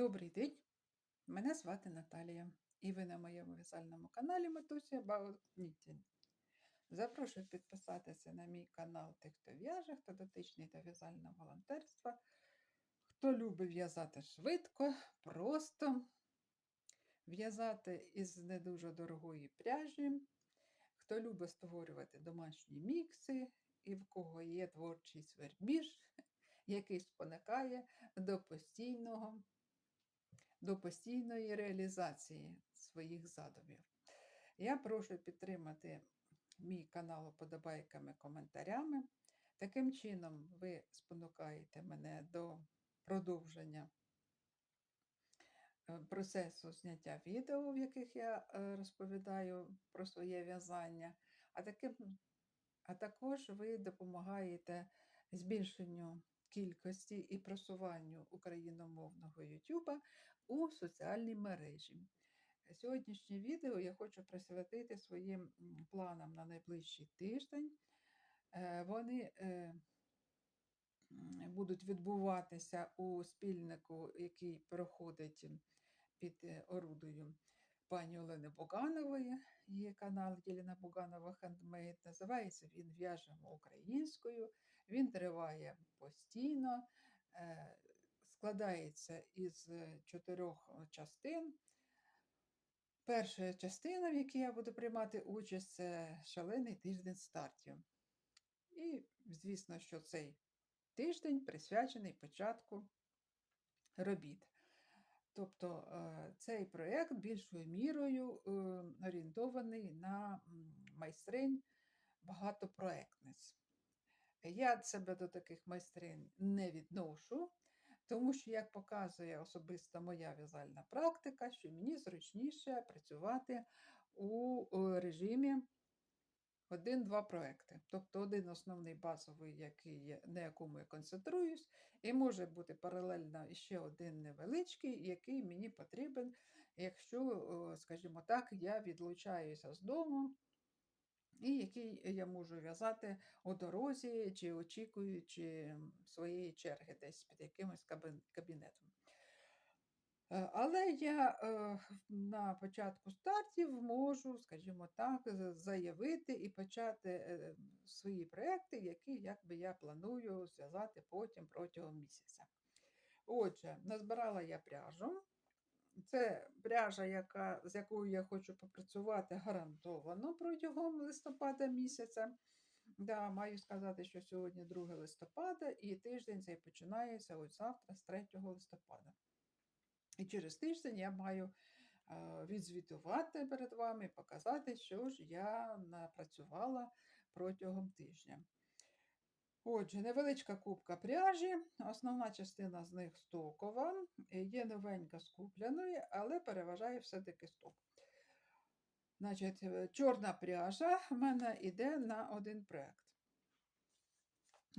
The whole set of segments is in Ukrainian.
Добрий день, мене звати Наталія, і ви на моєму в'язальному каналі Матуся About Запрошую підписатися на мій канал тих, хто в'яже, хто дотичний до в'язального волонтерства, хто любить в'язати швидко, просто, в'язати із не дуже дорогої пряжі, хто любить створювати домашні мікси, і в кого є творчий свербіж, який спонукає до постійного до постійної реалізації своїх задумів. Я прошу підтримати мій канал уподобайками, коментарями. Таким чином, ви спонукаєте мене до продовження е, процесу зняття відео, в яких я е, розповідаю про своє в'язання, а, таким, а також ви допомагаєте збільшенню кількості і просуванню україномовного YouTube у соціальній мережі. Сьогоднішнє відео я хочу присвятити своїм планам на найближчий тиждень. Е, Вони е, будуть відбуватися у спільнику, який проходить під е, орудою пані Олени Буганової. Є канал Єліна Буганова Хендмейд. Називається він В'яжемо українською. Він триває постійно, е, складається із чотирьох частин. Перша частина, в якій я буду приймати участь, це шалений тиждень стартів. І, звісно, що цей тиждень присвячений початку робіт. Тобто е, цей проєкт більшою мірою е, орієнтований на майстринь багатопроектниць. Я себе до таких майстринь не відношу, тому що, як показує особисто моя в'язальна практика, що мені зручніше працювати у е, режимі один-два проекти. Тобто один основний базовий, який, є- на якому я концентруюсь, і може бути паралельно ще один невеличкий, який мені потрібен, якщо, скажімо так, я відлучаюся з дому. І який я можу в'язати у дорозі чи очікуючи своєї черги десь під якимось кабінетом. Е, Але я е, на початку стартів можу, скажімо так, заявити і почати е, свої проекти, які якби я планую зв'язати потім протягом місяця. Отже, назбирала я пряжу. Це пряжа, яка, з якою я хочу попрацювати гарантовано протягом листопада місяця. Да, маю сказати, що сьогодні 2 листопада, і тиждень цей починається ось завтра, з 3 листопада. І через тиждень я маю відзвітувати перед вами, показати, що ж я напрацювала протягом тижня. Отже, невеличка кубка пряжі, основна частина з них стокова, є новенька з купляної, але переважає все-таки сток. Значить, е, чорна пряжа в мене йде на один проєкт.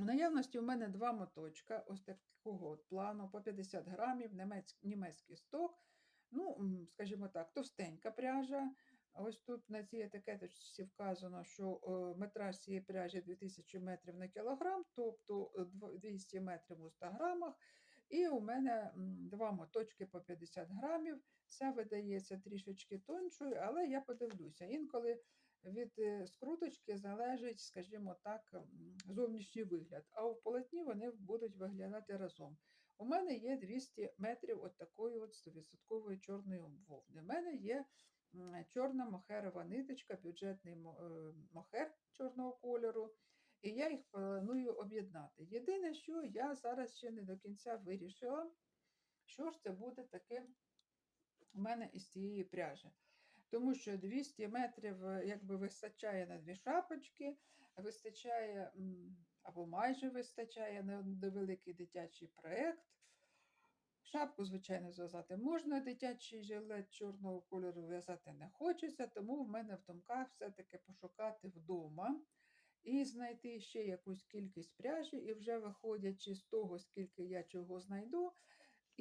В наявності у мене два моточка, ось такого от плану, по 50 грамів, немець- німецький сток. Ну, скажімо так, товстенька пряжа. Ось тут на цій етикеточці вказано, що е, метраж цієї пряжі 2000 метрів на кілограм, тобто е, 200 метрів у 100 грамах. І у мене два моточки по 50 грамів. Ця видається трішечки тоншою, але я подивлюся. Інколи від е, скруточки залежить, скажімо так, зовнішній вигляд, а у полотні вони будуть виглядати разом. У мене є 200 метрів от такої от 100% чорної вовни. У мене є чорна мохерова ниточка, бюджетний е, мохер чорного кольору, і я їх планую об'єднати. Єдине, що я зараз ще не до кінця вирішила, що ж це буде таке у мене із цієї пряжі. Тому що 200 метрів е, якби вистачає на дві шапочки, вистачає або майже вистачає на невеликий дитячий проєкт. Шапку, звичайно, зв'язати можна, дитячий жилет чорного кольору в'язати не хочеться, тому в мене в думках все-таки пошукати вдома і знайти ще якусь кількість пряжі, і вже виходячи з того, скільки я чого знайду,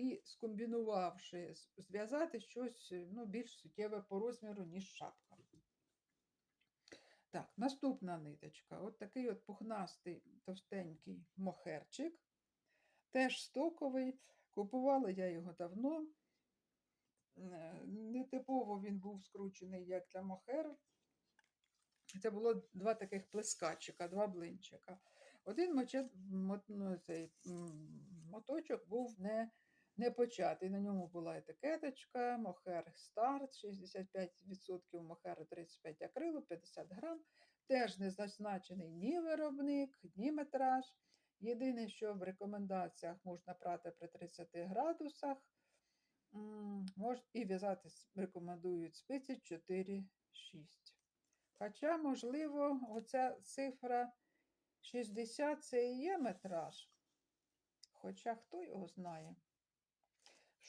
і скомбінувавши, зв'язати щось ну, більш суттєве по розміру, ніж шапка. Так, наступна ниточка. От такий от пухнастий товстенький мохерчик, теж стоковий. Купувала я його давно. Е, Нетипово він був скручений як для мохер. Це було два таких плескачика, два блинчика. Один ну, моточок був не, не початий. На ньому була етикеточка, мохер старт, 65% мохеру 35 акрилу, 50 грам. Теж не зазначений ні виробник, ні метраж. Єдине, що в рекомендаціях можна прати при 30 градусах. Мож, і в'язати рекомендують спиці 4-6. Хоча, можливо, оця цифра 60 це і є метраж. Хоча хто його знає,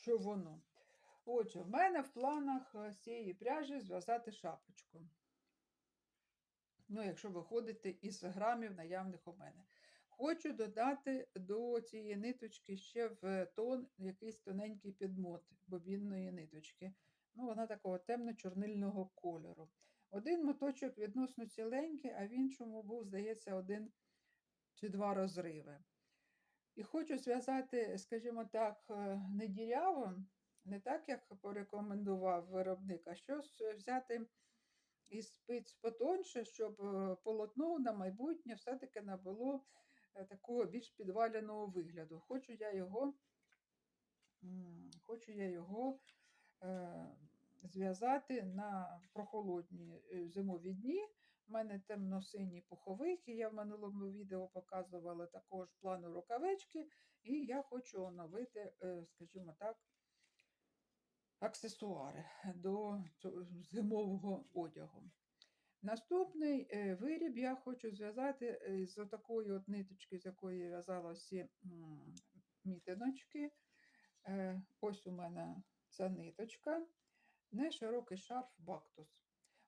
що воно. Отже, в мене в планах е, з цієї пряжі зв'язати шапочку. Ну, якщо виходити із грамів наявних у мене. Хочу додати до цієї ниточки ще в тон якийсь тоненький підмот бобінної ниточки. Ну, вона такого темно-чорнильного кольору. Один моточок відносно ціленький, а в іншому був, здається, один чи два розриви. І хочу зв'язати, скажімо так, е, не діряво, не так, як порекомендував виробник, а щось взяти із спиць потоньше, щоб е, полотно на майбутнє все-таки набуло е, такого більш підваляного вигляду. Хочу я його, хочу я його е, зв'язати на прохолодні е, зимові дні. У мене темно-синій пуховик, і я в минулому відео показувала також плану рукавички, і я хочу оновити, е, скажімо так, аксесуари до зимового одягу. Наступний е, виріб я хочу зв'язати е, з такої от ниточки, з якої я в'язала всі мітиночки. Ось у мене ця ниточка, не широкий шарф бактус.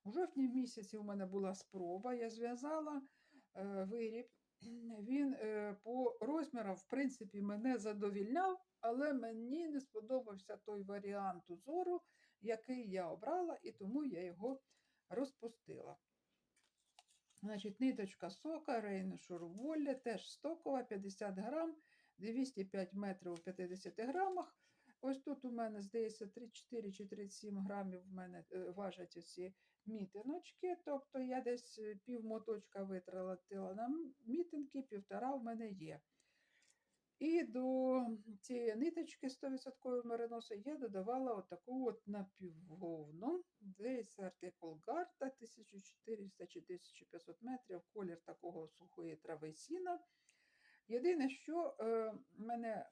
У жовтні місяці у мене була спроба, я зв'язала е, виріб. Він е, по розмірам, в принципі, мене задовільняв, але мені не сподобався той варіант узору, який я обрала, і тому я його розпустила. Значить, ниточка сока, Рейн Шурволля, теж стокова, 50 грам, 205 метрів у 50 грамах. Ось тут у мене, здається, 34 чи 37 грамів в мене е, важать оці мітиночки. Тобто я десь е, пів моточка витратила на мітинки, півтора в мене є. І до цієї ниточки 100% мериносу я додавала отаку от напівговну. Десь артикул Гарта 1400 чи 1500 метрів, колір такого сухої трави сіна. Єдине, що е, мене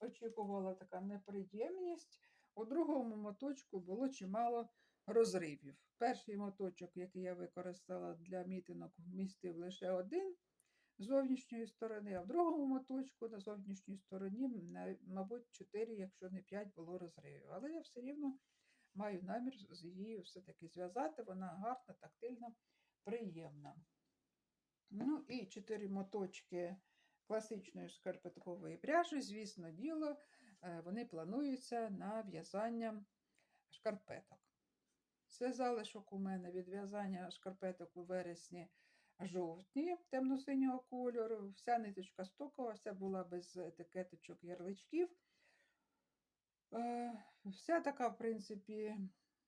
очікувала така неприємність, у другому моточку було чимало розривів. Перший моточок, який я використала для мітинок, вмістив лише один з зовнішньої сторони, а в другому моточку на зовнішній стороні, мабуть, 4, якщо не 5 було розривів. Але я все рівно маю намір з її все-таки зв'язати. Вона гарна, тактильна, приємна. Ну і 4 моточки класичної шкарпеткової пряжі, звісно, діло, е, вони плануються на в'язання шкарпеток. Це залишок у мене від в'язання шкарпеток у вересні жовтні темно-синього кольору. Вся ниточка стокова, вся була без етикеточок ярличків. Е, Вся така, в принципі,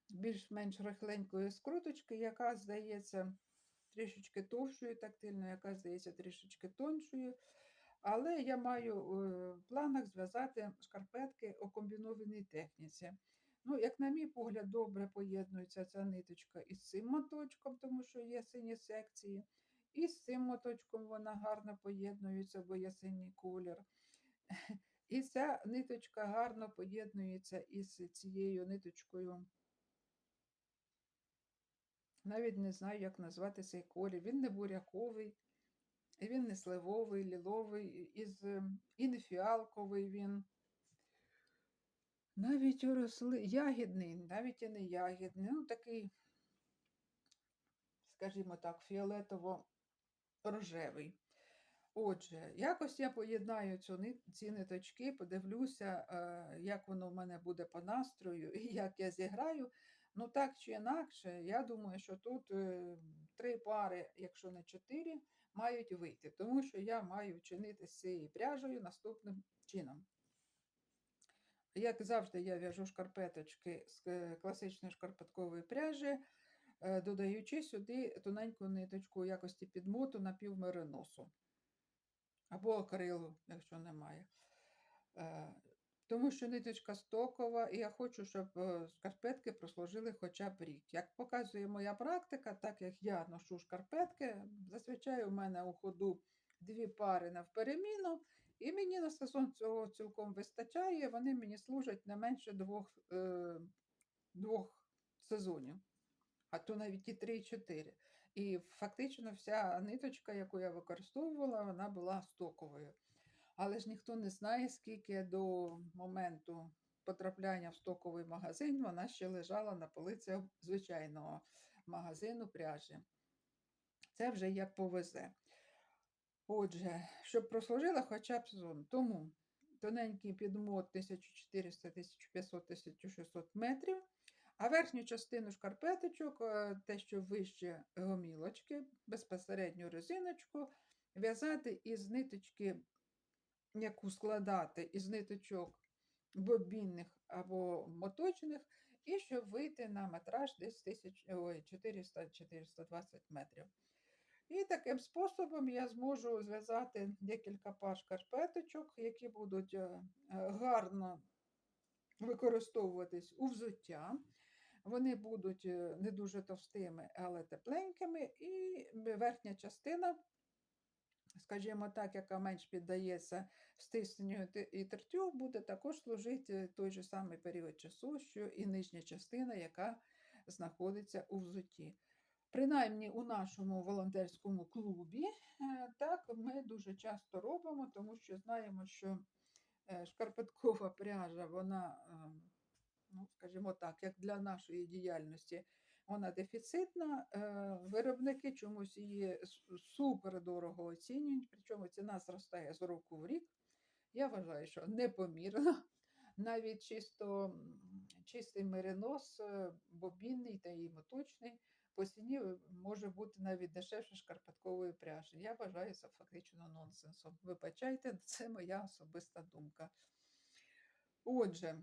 більш-менш рихленької скруточки, яка здається трішечки товщою тактильно, яка здається трішечки тоншою. Але я маю е, в планах зв'язати шкарпетки у комбінованій техніці. Ну, як на мій погляд, добре поєднується ця ниточка із цим моточком, тому що є сині секції. І з цим моточком вона гарно поєднується, бо є синій колір. І ця ниточка гарно поєднується із цією ниточкою. Навіть не знаю, як назвати цей колір. Він не буряковий, він не сливовий, ліловий, із, ем, і не фіалковий він. Навіть росли... ягідний, навіть і не ягідний. Ну, такий, скажімо так, фіолетово-рожевий. Отже, якось я поєднаю ці ниточки, подивлюся, е, як воно в мене буде по настрою і як я зіграю. Ну, так чи інакше, я думаю, що тут е, три пари, якщо не чотири, мають вийти, тому що я маю чинити з цією пряжею наступним чином. Як завжди, я в'яжу шкарпеточки з е, класичної шкарпеткової пряжі, е, додаючи сюди тоненьку ниточку у якості підмоту на півмериносу або акрилу, якщо немає. Е, Тому що ниточка стокова, і я хочу, щоб шкарпетки прослужили хоча б рік. Як показує моя практика, так як я ношу шкарпетки, зазвичай у мене у ходу дві пари на впереміну, і мені на сезон цього цілком вистачає. Вони мені служать не менше двох, е, двох сезонів, а то навіть і три, і чотири. І фактично вся ниточка, яку я використовувала, вона була стоковою. Але ж ніхто не знає, скільки до моменту потрапляння в стоковий магазин вона ще лежала на полиці звичайного магазину пряжі. Це вже як повезе. Отже, щоб прослужила хоча б сезон. Тому тоненький підмот 1400, 1500, 1600 метрів. А верхню частину шкарпеточок, е, те, що вище гомілочки, безпосередню резиночку, в'язати із ниточки, яку складати із ниточок бобінних або моточних, і щоб вийти на метраж десь 400-420 метрів. І таким способом я зможу зв'язати декілька пар шкарпеточок, які будуть е, гарно використовуватись у взуття. Вони будуть е, не дуже товстими, але тепленькими, і верхня частина, скажімо так, яка менш піддається стисненню і тертю, буде також служити той же самий період часу, що і нижня частина, яка знаходиться у взутті. Принаймні у нашому волонтерському клубі е, так ми дуже часто робимо, тому що знаємо, що е, шкарпеткова пряжа, вона, ем, ну, скажімо так, як для нашої діяльності, вона дефіцитна. Е, Виробники чомусь її супер дорого оцінюють, причому ціна зростає з року в рік. Я вважаю, що непомірно. Навіть чисто чистий меринос, е, бобінний та і моточний, по ціні е, може бути навіть дешевше шкарпеткової пряжі. Я вважаю це фактично нонсенсом. Вибачайте, це моя особиста думка. Отже,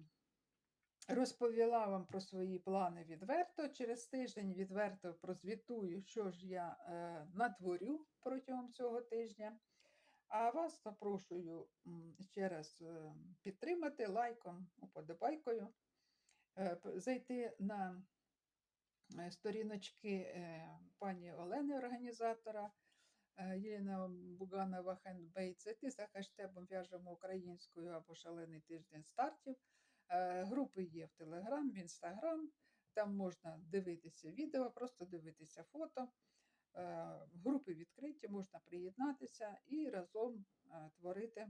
розповіла вам про свої плани відверто. Через тиждень відверто прозвітую, що ж я е, натворю протягом цього тижня. А вас запрошую ще раз е, підтримати лайком, уподобайкою, е, зайти на сторіночки е, пані Олени, організатора е, Єлена Буганова Хендбейт, зайти за хештегом в'яжемо українською або шалений тиждень стартів. Е, Групи є в Телеграм, в Інстаграм. Там можна дивитися відео, просто дивитися фото. Е, Групи відкриті, можна приєднатися і разом е, творити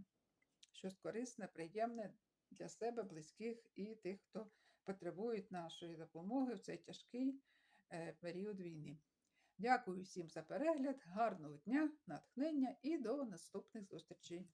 щось корисне, приємне для себе, близьких і тих, хто потребують нашої допомоги в цей тяжкий е, період війни. Дякую всім за перегляд, гарного дня, натхнення і до наступних зустрічей.